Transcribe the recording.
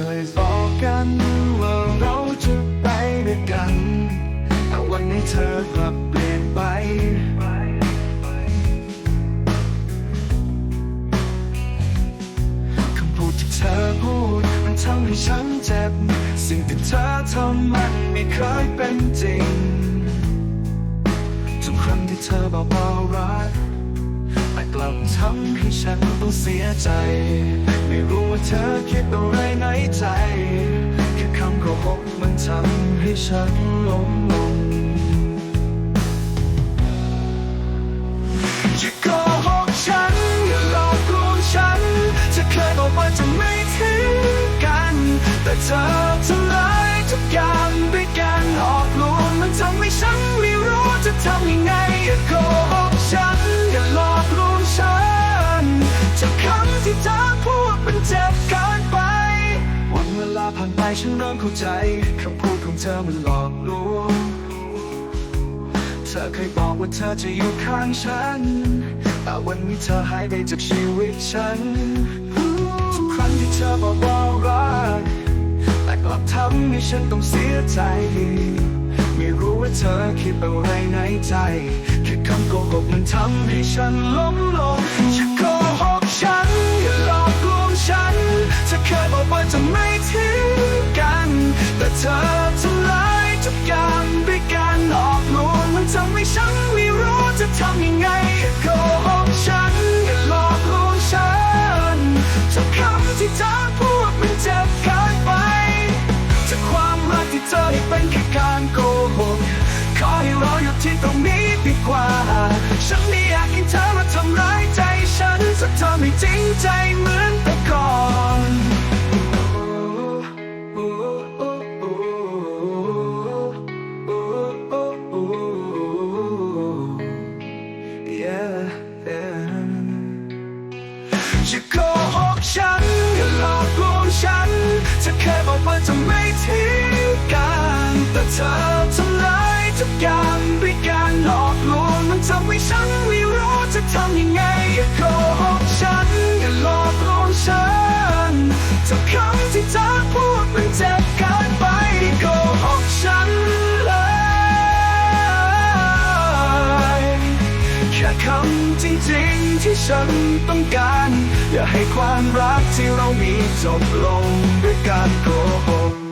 เคยบอกกันว่าเราจะไปด้วยกัน แต่วันนี้เธอกลับเปลี่ยนไป คำพูดที่เธอพูดมันทำให้ฉันเจ็บ สิ่งที่เธอทำมันไม่เคยเป็นจริง ทุกครั้งที่เธอบอกว่ารัก แต่กลับทำให้ฉันต้องเสียใจ ไม่รู้ว่าเธอคิดอะไรในใจ แค่คำโกหกมันทำให้ฉันล้มลงอย่าโกหกฉันอย่าหลอกลวงฉัน จะเคยบอกว่าจะไม่ทิ้งกัน แต่เธอทำลายทุกอย่างด้วยการหลอกลวงมันทำให้ฉันไม่รู้จะทำยังไงอย่าโกหกาผ่านไปฉันเริ่มเข้าใจคำพูดของเธอมันหลอกลวง เธอเคยบอกว่าเธอจะอยู่ข้างฉัน แต่วันนี้เธอหายไปจากชีวิตฉัน ทุกครั้งที่เธอบอกว่ารัก แต่กลับทำให้ฉันต้องเสียใจ ไม่รู้ว่าเธอคิดอะไรในใจ แค่คำโกหกมันทำให้ฉันล้มลง จะโกหกฉันอย่าหลอกลวงฉันจะแค่บอกว่าจะไม่ทิ้งกันแต่เธอทำลายทุกอย่างด้วยการหลอกลวงมันทำให้ฉันไม่รู้จะทำยังไง คำจริงๆที่ฉันต้องการ อย่าให้ความรักที่เรามีจบลงด้วยการโกหก